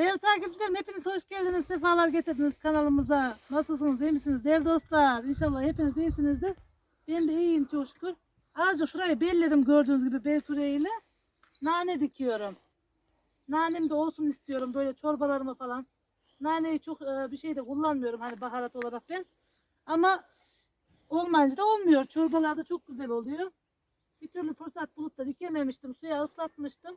Değerli takipçilerim hepiniz hoş geldiniz. Sefalar getirdiniz kanalımıza. Nasılsınız? iyi misiniz? Değerli dostlar inşallah hepiniz iyisinizdir. Ben de iyiyim çok şükür. Azıcık şurayı belledim gördüğünüz gibi bel küreğiyle. Nane dikiyorum. Nanem de olsun istiyorum böyle çorbalarımı falan. Naneyi çok e, bir şey de kullanmıyorum hani baharat olarak ben. Ama olmayınca da olmuyor. Çorbalarda çok güzel oluyor. Bir türlü fırsat bulup da dikememiştim. Suya ıslatmıştım.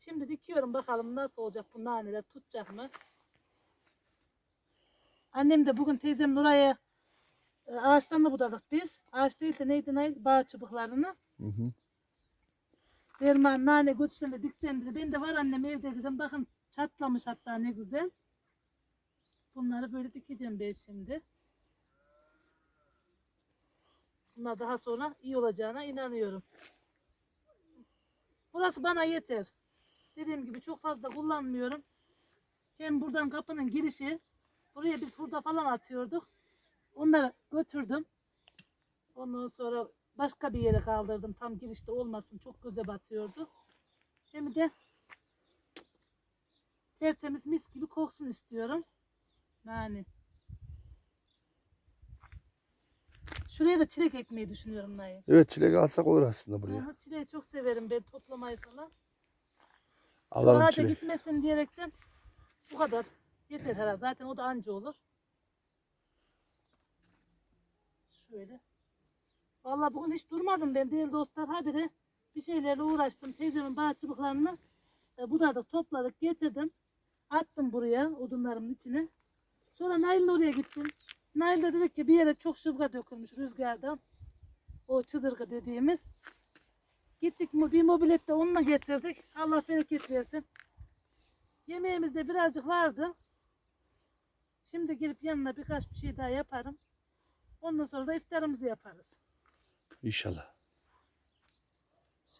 Şimdi dikiyorum bakalım nasıl olacak bu naneler tutacak mı? Annem de bugün teyzem Nuray'a e, ağaçtan da budadık biz. Ağaç değil de neydi neydi bağ çubuklarını. Hı hı. Derman nane götürsen de diksen dedi. Ben de var annem evde dedim. Bakın çatlamış hatta ne güzel. Bunları böyle dikeceğim ben şimdi. Bunlar daha sonra iyi olacağına inanıyorum. Burası bana yeter. Dediğim gibi çok fazla kullanmıyorum. Hem buradan kapının girişi. Buraya biz hurda falan atıyorduk. Onları götürdüm. Ondan sonra başka bir yere kaldırdım. Tam girişte olmasın. Çok göze batıyordu. Hem de tertemiz mis gibi koksun istiyorum. Yani. Şuraya da çilek ekmeyi düşünüyorum Nail. Evet çilek alsak olur aslında buraya. Aha, çileği çok severim ben toplamayı falan. Alalım Ağaca çilek. gitmesin diyerekten bu kadar. Yeter herhalde. Zaten o da anca olur. Şöyle. Vallahi bugün hiç durmadım ben değerli dostlar. Habire bir şeylerle uğraştım. Teyzemin bağ çubuklarını e, budadık, topladık, getirdim. Attım buraya odunlarımın içine. Sonra Nail'le oraya gittim. Nail de dedi ki bir yere çok şıvga dökülmüş rüzgardan. O çıdırgı dediğimiz. Gittik bir mobilette onunla getirdik. Allah bereket versin. Yemeğimizde birazcık vardı. Şimdi gelip yanına birkaç bir şey daha yaparım. Ondan sonra da iftarımızı yaparız. İnşallah.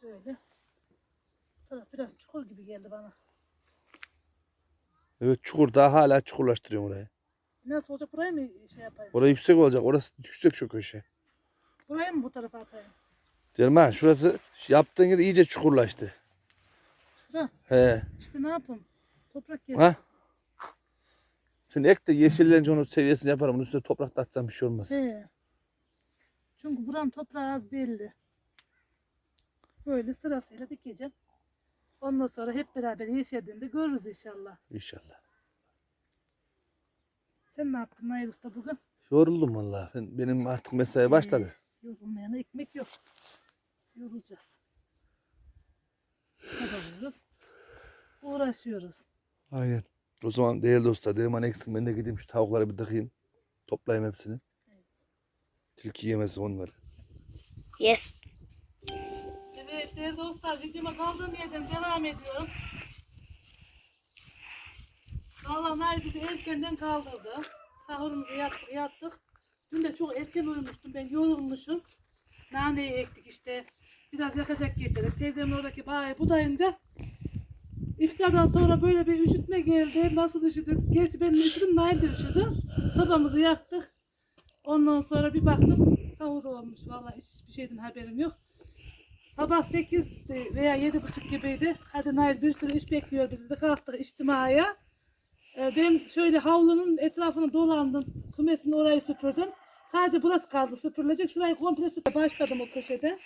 Şöyle. Taraf biraz çukur gibi geldi bana. Evet çukur daha hala çukurlaştırıyorum orayı. Nasıl olacak burayı mı şey yapayım? Orası yüksek olacak. Orası yüksek şu köşe. Burayı mı bu tarafa atayım? Derman şurası yaptığın yer iyice çukurlaştı. Şura. He. İşte ne yapayım? Toprak geldi. Ha? Sen ek de yeşillenince onun seviyesini yaparım. Bunun üstüne toprak da atsan bir şey olmaz. He. Çünkü buranın toprağı az belli. Böyle sırasıyla dikeceğim. Ondan sonra hep beraber yeşerdiğinde görürüz inşallah. İnşallah. Sen ne yaptın Nail Usta bugün? Yoruldum vallahi. Ben, benim artık mesai başladı. Yorulmayana ekmek yok. Yorulacağız. Kazanıyoruz. Uğraşıyoruz. Aynen. O zaman değerli dostlar Derman eksin ben de gideyim şu tavukları bir tıkayım. Toplayayım hepsini. Tilki yemesin onları. Yes. Evet değerli dostlar videoma kaldığım yerden devam ediyorum. Valla Nail bizi erkenden kaldırdı. Sahurumuzu yattık yattık. Dün de çok erken uyumuştum ben yorulmuşum. Naneyi ektik işte. Biraz yakacak getirdik. Teyzemin oradaki bağı budayınca iftardan sonra böyle bir üşütme geldi. Nasıl üşüdük? Gerçi ben üşüdüm, Nail de üşüdü. Sobamızı yaktık. Ondan sonra bir baktım sahur olmuş. Vallahi hiçbir şeyden haberim yok. Sabah 8 veya 7.30 gibiydi. Hadi Nail bir sürü iş bekliyor bizi de kalktık içtimaya. Ee, Ben şöyle havlunun etrafını dolandım. Kumesin orayı süpürdüm. Sadece burası kaldı süpürülecek. Şurayı komple süpür. Başladım o köşede.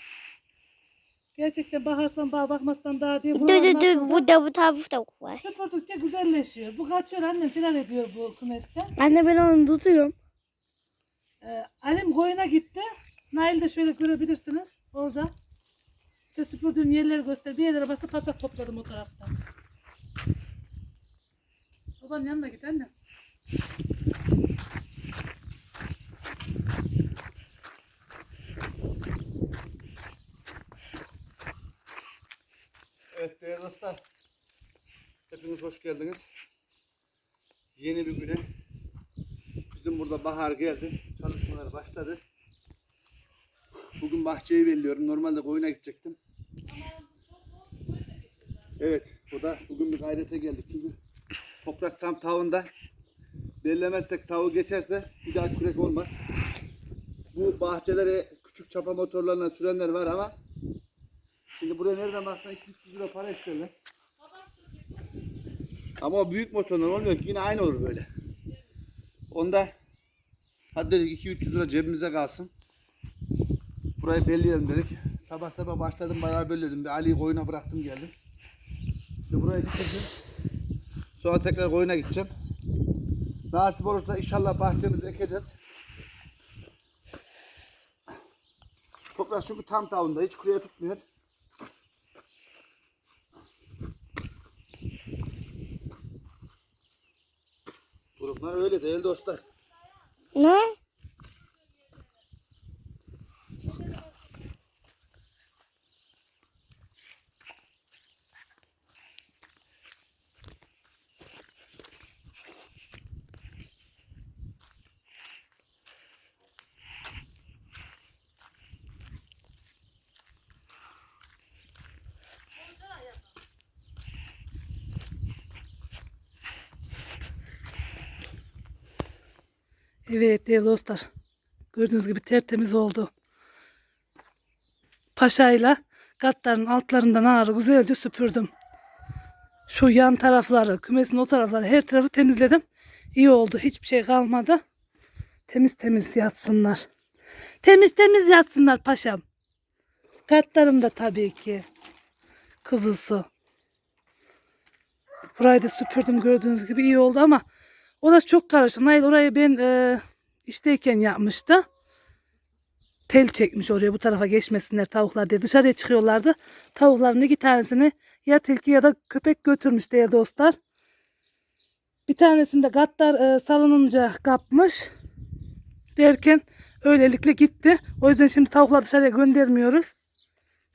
Gerçekten bakarsan bağ bakmazsan daha diye. Dur dur dur da- burada bu tarafta var. Süpürdükçe güzelleşiyor. Bu kaçıyor annem filan ediyor bu kumesten. Anne ben onu tutuyorum. Ee, Alim koyuna gitti. Nail de şöyle görebilirsiniz. Orada. İşte süpürdüğüm yerleri göster. Bir yerlere basıp pasak topladım o taraftan. Babanın yanına git annem. Evet değerli dostlar. Hepiniz hoş geldiniz. Yeni bir güne. Bizim burada bahar geldi. Çalışmalar başladı. Bugün bahçeyi belliyorum. Normalde koyuna gidecektim. Evet. O da bugün bir gayrete geldik. Çünkü toprak tam tavında. Bellemezsek tavu geçerse bir daha kürek olmaz. Bu bahçelere küçük çapa motorlarla sürenler var ama Şimdi buraya nereden baksan 200 lira para isterler. Ama o büyük motorlar olmuyor ki yine aynı olur böyle. Onda hadi dedik 2-300 lira cebimize kalsın. Burayı belleyelim dedik. Sabah sabah başladım bayağı belledim. Bir Ali'yi koyuna bıraktım geldim. Şimdi burayı bitirdim. Sonra tekrar koyuna gideceğim. Nasip olursa inşallah bahçemizi ekeceğiz. Toprak çünkü tam tavında hiç kuruya tutmuyor. Durumlar öyle değil dostlar. Ne? Evet değerli dostlar. Gördüğünüz gibi tertemiz oldu. Paşayla katların altlarından ağrı güzelce süpürdüm. Şu yan tarafları, kümesin o tarafları her tarafı temizledim. İyi oldu. Hiçbir şey kalmadı. Temiz temiz yatsınlar. Temiz temiz yatsınlar paşam. Katlarım da tabii ki. Kuzusu. Burayı da süpürdüm gördüğünüz gibi iyi oldu ama orası çok karışık. Nail orayı ben e, işteyken yapmıştı. Tel çekmiş oraya bu tarafa geçmesinler tavuklar diye. Dışarıya çıkıyorlardı. Tavukların iki tanesini ya tilki ya da köpek götürmüş diye dostlar. Bir tanesini de gattar e, salınınca kapmış. Derken öylelikle gitti. O yüzden şimdi tavukları dışarıya göndermiyoruz.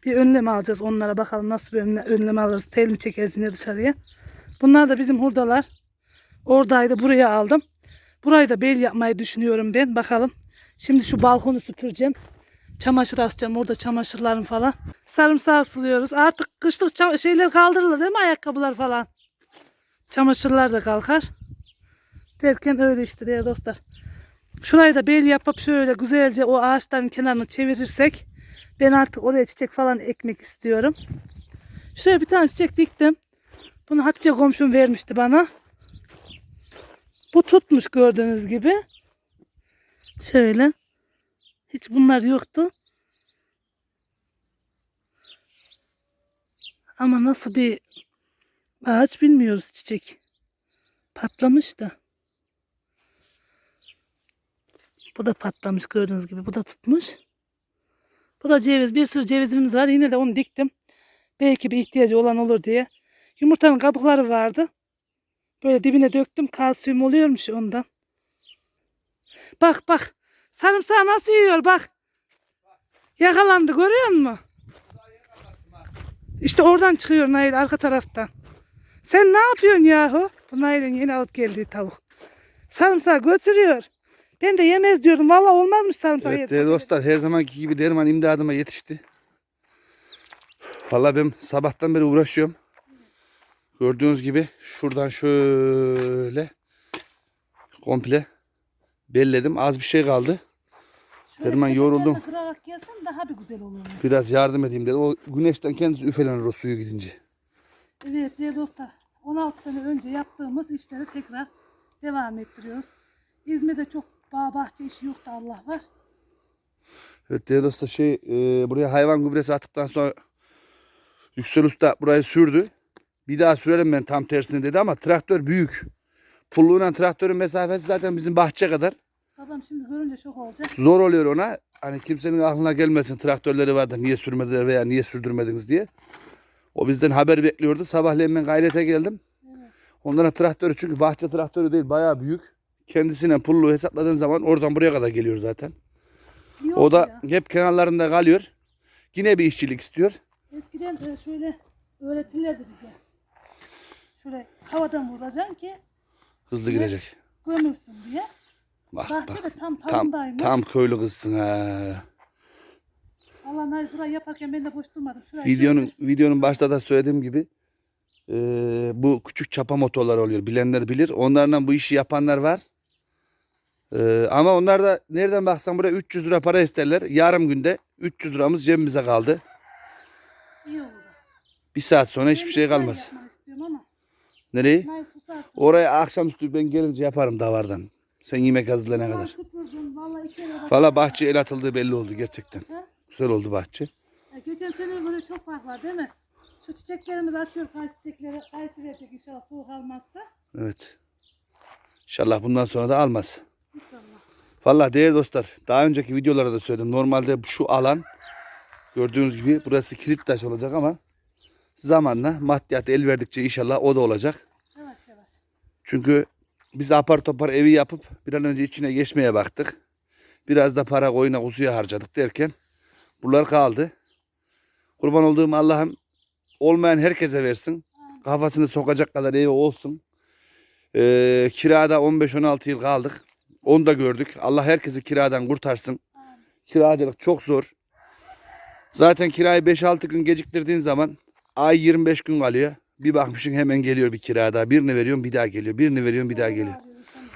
Bir önlem alacağız onlara bakalım nasıl bir önle- önlem alırız. Tel mi çekeriz yine dışarıya. Bunlar da bizim hurdalar. Oradaydı buraya aldım. Burayı da bel yapmayı düşünüyorum ben. Bakalım. Şimdi şu balkonu süpüreceğim. Çamaşır asacağım. Orada çamaşırlarım falan. Sarımsağı suluyoruz. Artık kışlık şeyler kaldırılır değil mi? Ayakkabılar falan. Çamaşırlar da kalkar. Derken öyle işte değerli dostlar. Şurayı da bel yapıp şöyle güzelce o ağaçların kenarını çevirirsek ben artık oraya çiçek falan ekmek istiyorum. Şöyle bir tane çiçek diktim. Bunu Hatice komşum vermişti bana. Bu tutmuş gördüğünüz gibi. Şöyle. Hiç bunlar yoktu. Ama nasıl bir ağaç bilmiyoruz çiçek. Patlamış da. Bu da patlamış gördüğünüz gibi. Bu da tutmuş. Bu da ceviz. Bir sürü cevizimiz var. Yine de onu diktim. Belki bir ihtiyacı olan olur diye. Yumurtanın kabukları vardı. Böyle dibine döktüm. Kalsiyum oluyormuş ondan. Bak bak. Sarımsağı nasıl yiyor bak. Yakalandı görüyor musun? İşte oradan çıkıyor Nail arka taraftan. Sen ne yapıyorsun yahu? Bu Nail'in yeni alıp geldiği tavuk. Sarımsağı götürüyor. Ben de yemez diyordum. Vallahi olmazmış sarımsak. Evet değerli dostlar her zamanki gibi derman imdadıma yetişti. Vallahi ben sabahtan beri uğraşıyorum. Gördüğünüz gibi şuradan şöyle komple belledim. Az bir şey kaldı. Şöyle Derman yoruldum. Kırarak daha bir güzel olur. Biraz yardım edeyim dedi. O güneşten kendisi üfelenir o suyu gidince. Evet değerli dostlar 16 sene önce yaptığımız işleri tekrar devam ettiriyoruz. İzmir'de çok bağ bahçe işi yoktu Allah var. Evet değerli dostlar şey e, buraya hayvan gübresi attıktan sonra Yüksel Usta burayı sürdü. Bir daha sürelim ben tam tersine dedi ama traktör büyük. Pulluğuyla traktörün mesafesi zaten bizim bahçe kadar. Babam şimdi görünce şok olacak. Zor oluyor ona. Hani kimsenin aklına gelmesin traktörleri var da niye sürmediler veya niye sürdürmediniz diye. O bizden haber bekliyordu. Sabahleyin ben gayrete geldim. Onlara traktörü çünkü bahçe traktörü değil bayağı büyük. Kendisine pulluğu hesapladığın zaman oradan buraya kadar geliyor zaten. İyi O da ya. hep kenarlarında kalıyor. Yine bir işçilik istiyor. Eskiden e, şöyle öğretirlerdi bize. Şöyle havadan vuracaksın ki Hızlı gidecek. gömülsün diye. Bak Bahçe bak. de tam Tam, tam köylü kızsın ha. Allah nail burayı yaparken ben de boş durmadım. Şurayı Videonun videonun başta da söylediğim gibi eee, bu küçük çapa motorlar oluyor. Bilenler bilir. Onlarla bu işi yapanlar var. Eee, ama onlar da nereden baksan buraya 300 lira para isterler. Yarım günde 300 liramız cebimize kaldı. şöyle iyi oldu. Bir saat sonra hiçbir şey kalmaz. ama Nereyi? Oraya akşamüstü ben gelince yaparım davardan. Sen yemek hazırlayana kadar. Valla bahçe el atıldığı belli oldu gerçekten. Güzel oldu bahçe. Ya Geçen seneye göre çok fark var değil mi? Şu çiçeklerimiz açıyor. Kayısı çiçekleri kayısı verecek inşallah soğuk almazsa. Evet. İnşallah bundan sonra da almaz. İnşallah. Valla değerli dostlar daha önceki videolarda da söyledim. Normalde şu alan gördüğünüz gibi burası kilit taş olacak ama zamanla maddiyat el verdikçe inşallah o da olacak. Yavaş yavaş. Çünkü biz apar topar evi yapıp bir an önce içine geçmeye baktık. Biraz da para koyuna kusuya harcadık derken bunlar kaldı. Kurban olduğum Allah'ım olmayan herkese versin. Kafasını sokacak kadar evi olsun. Ee, kirada 15-16 yıl kaldık. Onu da gördük. Allah herkesi kiradan kurtarsın. Kiracılık çok zor. Zaten kirayı 5-6 gün geciktirdiğin zaman ay 25 gün kalıyor. Bir bakmışsın hemen geliyor bir kirada. Birini veriyorum bir daha geliyor. Birini veriyorum bir daha geliyor.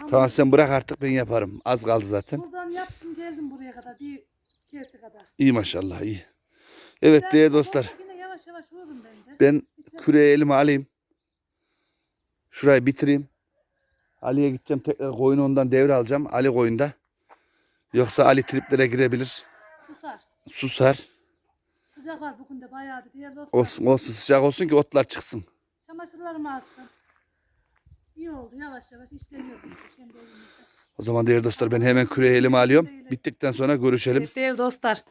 Tamam sen bırak artık ben yaparım. Az kaldı zaten. Buradan yaptım geldim buraya kadar. Bir kerti kadar. İyi maşallah iyi. Evet Ben değerli dostlar. Yine yavaş yavaş vurdum ben de. Ben küreği elime alayım. Şurayı bitireyim. Ali'ye gideceğim tekrar koyunu ondan devralacağım. Ali koyunda. Yoksa Ali triplere girebilir. Susar. Susar. Sıcak var bugün de bayağı bir diğer dostlar. Olsun olsun sıcak olsun ki otlar çıksın. Çamaşırlarımı astım. İyi oldu yavaş yavaş işleniyoruz işte kendi evimizde. O zaman değerli dostlar ben hemen küreği elime alıyorum. Bittikten sonra görüşelim. Evet, değerli dostlar.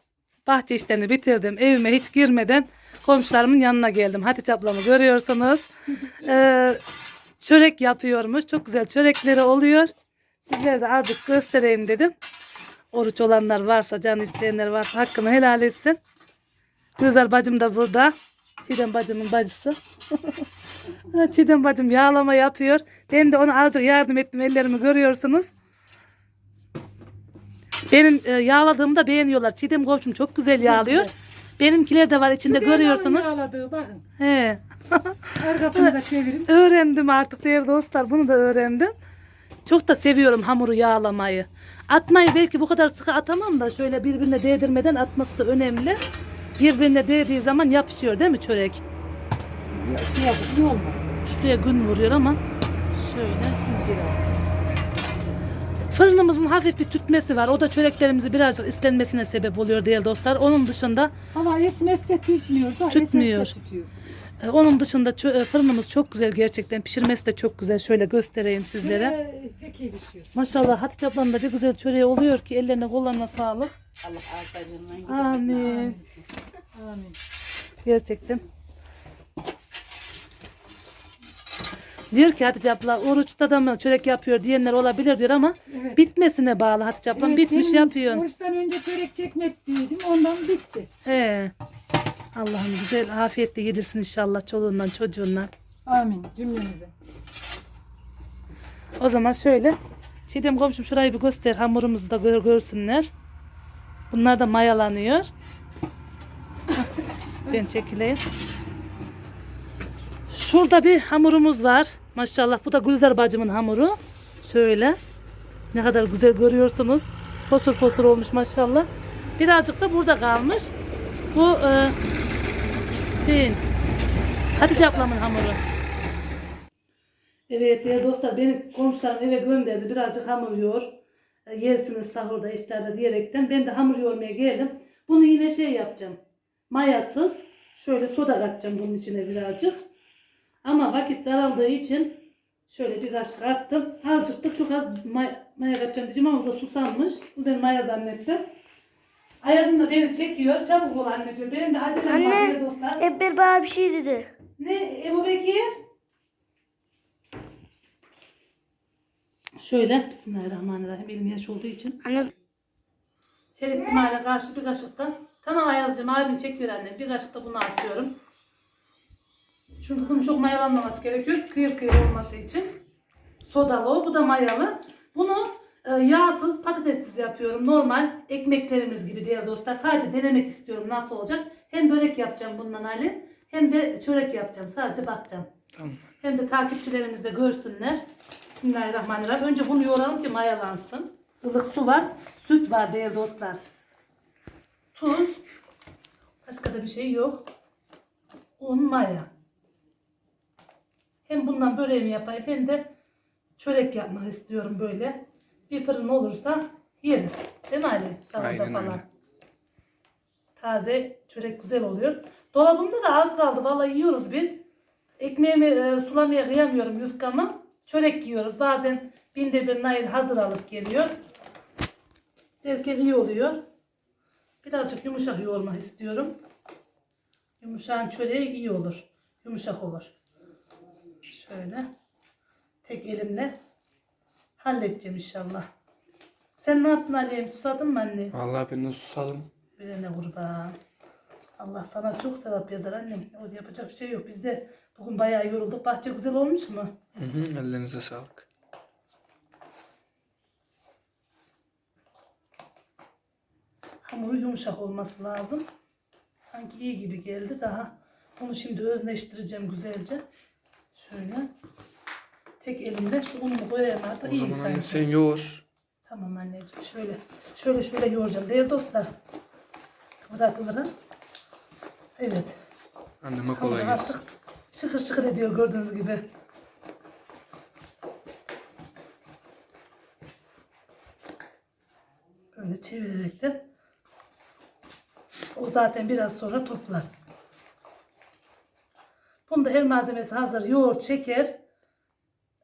Bahçe işlerini bitirdim. Evime hiç girmeden komşularımın yanına geldim. Hatice ablamı görüyorsunuz. Ee, çörek yapıyormuş. Çok güzel çörekleri oluyor. Sizlere de azıcık göstereyim dedim. Oruç olanlar varsa, can isteyenler varsa hakkını helal etsin. Güzel bacım da burada. Çiğdem bacımın bacısı. Çiğdem bacım yağlama yapıyor. Ben de ona azıcık yardım ettim. Ellerimi görüyorsunuz. Benim e, yağladığımı da beğeniyorlar. Çiğdem komşum çok güzel yağlıyor. Benimkiler de var içinde görüyorsunuz. Yağladığı bakın. He. Arkasını da çevirin. Öğrendim artık değerli dostlar. Bunu da öğrendim. Çok da seviyorum hamuru yağlamayı. Atmayı belki bu kadar sıkı atamam da şöyle birbirine değdirmeden atması da önemli. Birbirine değdiği zaman yapışıyor değil mi çörek? Ne olmaz. Şuraya gün vuruyor ama şöyle. Fırınımızın hafif bir tütmesi var. O da çöreklerimizi birazcık islenmesine sebep oluyor değerli dostlar. Onun dışında Hava esmezse tütmüyor da Tütmüyor. eserse tütüyor. e, onun dışında çö- e, fırınımız çok güzel gerçekten. Pişirmesi de çok güzel. Şöyle göstereyim sizlere. Ee, pek iyi bitiyor. Maşallah Hatice ablanın da bir güzel çöreği oluyor ki ellerine kollarına sağlık. Allah ağızlarından Amin. Amin. Gerçekten. Diyor ki Hatice abla oruçta da mı çörek yapıyor diyenler olabilir diyor ama Evet. bitmesine bağlı Hatice ablam Evet, bitmiş benim yapıyorsun. Oruçtan önce çörek çekmek dedim ondan bitti. He. Allah'ım güzel afiyetle yedirsin inşallah çoluğundan çocuğundan. Amin cümlemize. O zaman şöyle. Çiğdem komşum şurayı bir göster. Hamurumuzu da gör, görsünler. Bunlar da mayalanıyor. ben çekileyim. Şurada bir hamurumuz var. Maşallah bu da Gülzar bacımın hamuru. Şöyle. Ne kadar güzel görüyorsunuz. Fosur fosur olmuş maşallah. Birazcık da burada kalmış. Bu e, şeyin Hatice ablamın hamuru. Evet değerli dostlar beni komşularım eve gönderdi. Birazcık hamur yoğur. E, Yersiniz sahurda iftarda diyerekten. Ben de hamur yoğurmaya geldim. Bunu yine şey yapacağım. Mayasız. Şöyle soda katacağım bunun içine birazcık. Ama vakit daraldığı için şöyle bir kaşık attım. Azıcık da çok az may- maya katacağım diyeceğim ama o da susammış. Bu ben maya zannettim. Ayazım da beni çekiyor. Çabuk ol anne diyor. Benim de acelem var Anne. değerli dostlar. Hep bir bana bir şey dedi. Ne Ebu Bekir? Şöyle Bismillahirrahmanirrahim elim yaş olduğu için Anne her ihtimale karşı bir kaşık da tamam Ayaz'cığım abin çekiyor anne bir kaşık da bunu atıyorum. Çünkü bunun çok mayalanmaması gerekiyor kıyır kıyır olması için. Sodalı o bu da mayalı. Bunu e, yağsız patatessiz yapıyorum. Normal ekmeklerimiz gibi değerli dostlar. Sadece denemek istiyorum nasıl olacak. Hem börek yapacağım bundan Ali hem de çörek yapacağım. Sadece bakacağım. Hem de takipçilerimiz de görsünler. Bismillahirrahmanirrahim. Önce bunu yoğuralım ki mayalansın. Ilık su var. Süt var değerli dostlar. Tuz. Başka da bir şey yok. Un, maya. Hem bundan böreğimi yapayım hem de çörek yapmak istiyorum böyle. Bir fırın olursa yeriz. Değil mi Ali? Aynen falan. öyle. Taze çörek güzel oluyor. Dolabımda da az kaldı. Vallahi yiyoruz biz. Ekmeğimi e, sulamaya kıyamıyorum yufkamı. Çörek yiyoruz. Bazen binde bir nail hazır alıp geliyor. Derken iyi oluyor. Birazcık yumuşak yoğurmak istiyorum. Yumuşağın çöreği iyi olur. Yumuşak olur. Şöyle. Tek elimle halledeceğim inşallah. Sen ne yaptın Ali'yim? Susadın mı anne? Vallahi ben de susadım. Verene kurban. Allah sana çok sevap yazar annem. O yapacak bir şey yok. Biz de bugün bayağı yorulduk. Bahçe güzel olmuş mu? Hı hı, ellerinize sağlık. Hamuru yumuşak olması lazım. Sanki iyi gibi geldi. Daha bunu şimdi özleştireceğim güzelce. Şöyle. Tek elimle şu unumu koyayım artık. O iyi zaman anne sanki. sen yoğur. Tamam anneciğim. Şöyle şöyle şöyle yoğuracağım. Değerli dostlar. Kıvıra. Evet. Anneme kolay Hamur gelsin. artık Şıkır şıkır ediyor gördüğünüz gibi. Böyle çevirerek de o zaten biraz sonra toplar. Bunda her malzemesi hazır. Yoğurt, şeker.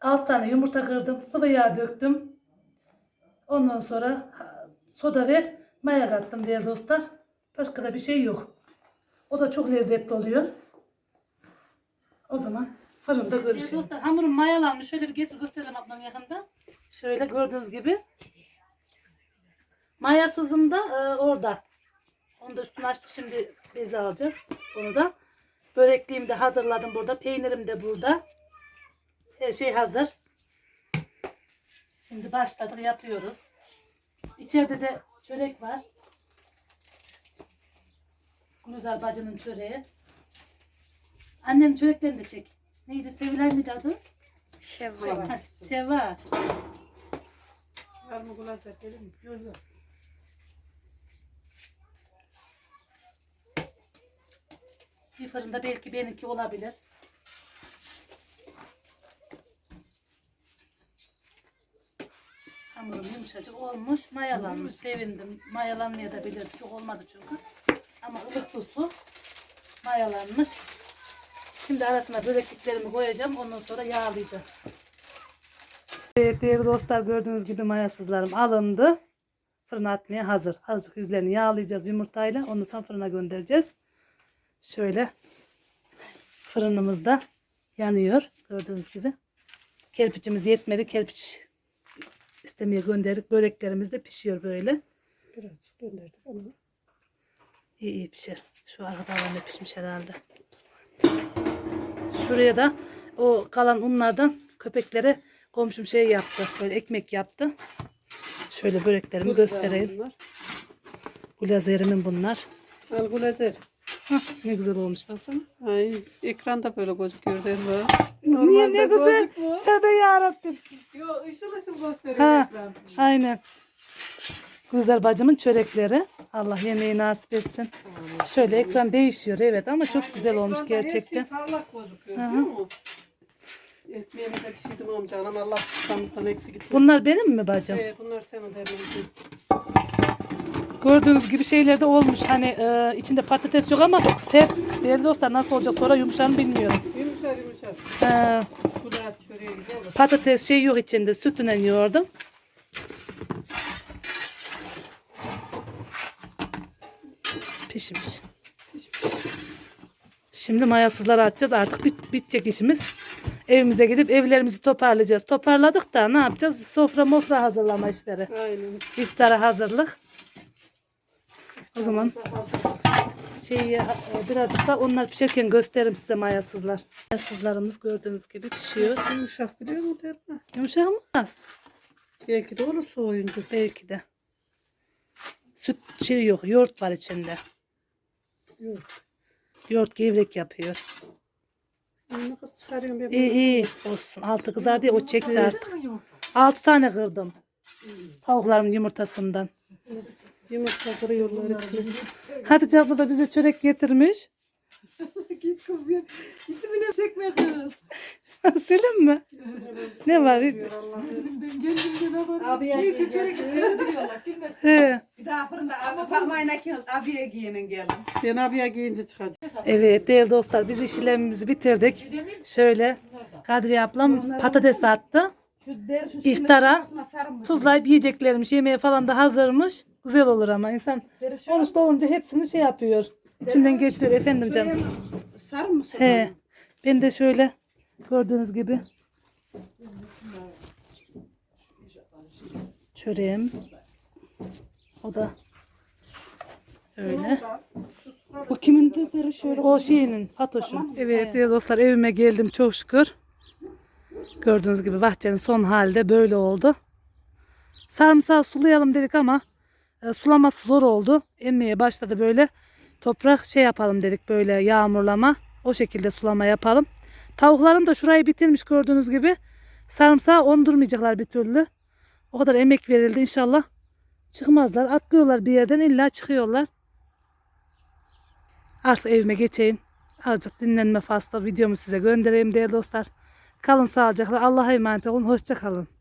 6 tane yumurta kırdım. Sıvı yağ döktüm. Ondan sonra soda ve maya kattım değerli dostlar. Başka da bir şey yok. O da çok lezzetli oluyor. O zaman fırında görüşelim. Dostlar hamurum mayalanmış. Şöyle bir getir gösterelim ablam yakında. Şöyle gördüğünüz gibi. Mayasızım da e, orada. Onu da üstünü açtık şimdi bezi alacağız. Onu da. Börekliğimi de hazırladım burada. Peynirim de burada. Her şey hazır. Şimdi başladık yapıyoruz. İçeride de çörek var. Güzel bacının çöreği. Annem çöreklerini de çek. Neydi? Sevilen miydi adı? Şevval. Ha, Şeva. Var mı mi? Yok yok. Bir fırında belki benimki olabilir. Hamurum yumuşacık olmuş. Mayalanmış. Sevindim. Mayalanmaya da bilir. Çok olmadı çünkü. Ama ılık su mayalanmış. Şimdi arasına börekliklerimi koyacağım. Ondan sonra yağlayacağız. Evet değerli dostlar gördüğünüz gibi mayasızlarım alındı. Fırına atmaya hazır. Azıcık yüzlerini yağlayacağız yumurtayla. Ondan sonra fırına göndereceğiz. Şöyle fırınımız da yanıyor. Gördüğünüz gibi. Kerpiçimiz yetmedi. Kerpiç istemeye gönderdik. Böreklerimiz de pişiyor böyle. Birazcık gönderdik ama. İyi iyi pişer. Şu arkadan da pişmiş herhalde. Şuraya da o kalan unlardan köpeklere komşum şey yaptı. Böyle ekmek yaptı. Şöyle böreklerimi göstereyim. Bunlar. Glazerimin bunlar. Al gulazer. Hah, ne güzel olmuş baksana. Ay ekranda böyle gözüküyor der var. Niye ne güzel. Tövbe yarabbim. Yo ışıl ışıl gösteriyor Ha, ekran. aynen. Güzel bacımın çörekleri. Allah yemeği nasip etsin. Şöyle ekran değişiyor evet ama çok güzel olmuş Ekranda gerçekten. Her şey parlak gözüküyor biliyor musun? Ekmeğimize bir şey demem canım. Allah tutamızdan eksik gitmesin. Bunlar benim mi bacım? Ee, bunlar senin dermanın. Gördüğünüz gibi şeyler de olmuş. Hani e, içinde patates yok ama sert. Değerli dostlar nasıl olacak sonra yumuşar mı bilmiyorum. Yumuşar yumuşar. E, olur. patates şey yok içinde. Sütünden yoğurdum. Pişmiş. Şimdi mayasızları atacağız. Artık bit, bitecek işimiz. Evimize gidip evlerimizi toparlayacağız. Toparladık da ne yapacağız? Sofra mofra hazırlama işleri. Aynen. İftara hazırlık. O zaman şeyi e, birazcık da onlar pişerken gösteririm size mayasızlar. Mayasızlarımız gördüğünüz gibi pişiyor. Yumuşak biliyor musun derman? Yumuşak mı? Belki de olur soğuyunca. Belki de. Süt şey yok. Yoğurt var içinde. Yok. Yoğurt gevrek yapıyor. Ben. İyi iyi olsun. Altı kızar diye o çekti artık. Altı tane kırdım. Tavuklarımın yumurtasından. Yumurta kırıyorlar içine. Hatice abla da bize çörek getirmiş. Git kız bir. İsmini çekme kız. Silin mi? Ne var? Abiye He. Bir daha fırında abi kalmayın akıyoruz. Abiye giyinin gelin. Ben abiye giyince çıkacağım. Evet değerli dostlar biz işlemimizi bitirdik. Şöyle Kadriye ablam patates attı. İftara tuzlayıp yiyeceklermiş yemeğe falan da hazırmış. Güzel olur ama insan oruçta olunca hepsini şey yapıyor. İçinden geçiriyor efendim canım. Sarı mı soğan? He. Ben de şöyle gördüğünüz gibi çöreğim. O da öyle. O kimin dediri şöyle? O şeyinin Fatoş'un. Evet değerli dostlar evime geldim çok şükür. Gördüğünüz gibi bahçenin son halde böyle oldu. Sarımsağı sulayalım dedik ama e, sulaması zor oldu. Emmeye başladı böyle. Toprak şey yapalım dedik böyle yağmurlama. O şekilde sulama yapalım. Tavuklarım da şurayı bitirmiş gördüğünüz gibi. Sarımsağı ondurmayacaklar bir türlü. O kadar emek verildi inşallah. Çıkmazlar. Atlıyorlar bir yerden illa çıkıyorlar. Artık evime geçeyim. Azıcık dinlenme faslı videomu size göndereyim değerli dostlar. Kalın sağlıcakla. Allah'a emanet olun. Hoşça kalın.